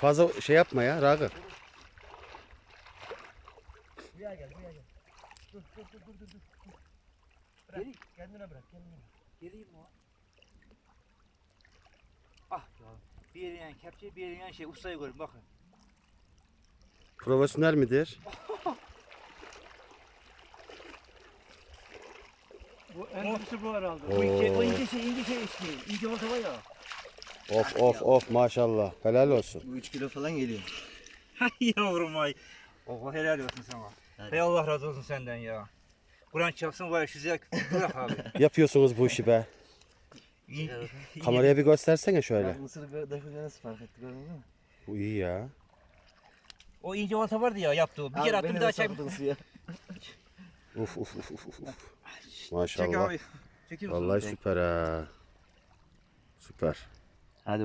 Fazla şey yapma ya Ragıp. Buraya gel buraya gel. Dur dur dur dur dur. dur. Bırak. Geri. Kendine bırak kendine mi o? Ah ya. Bir yerine kepçe bir yerine şey ustayı görün bakın. Profesyonel midir? Bu en kötüsü bu herhalde. Bu ince, bu ince şey ince şey işte. İnce olsa var ya. Of of of maşallah. Helal olsun. Bu 3 kilo falan geliyor. Hay yavrum ay. Oh helal olsun sana. Hadi. Hey Allah razı olsun senden ya. Kur'an çarpsın var ya şu zevk. Bırak abi. Yapıyorsunuz bu işi be. Kameraya bir göstersene şöyle. Bak mısırı dakika nasıl fark etti gördün mü? Bu iyi ya. O ince olta vardı ya yaptı o. Bir kere attım daha çek. Uf uf uf uf uf. Çek Maşallah. abi. Çekil Vallahi süper ha. Süper. அது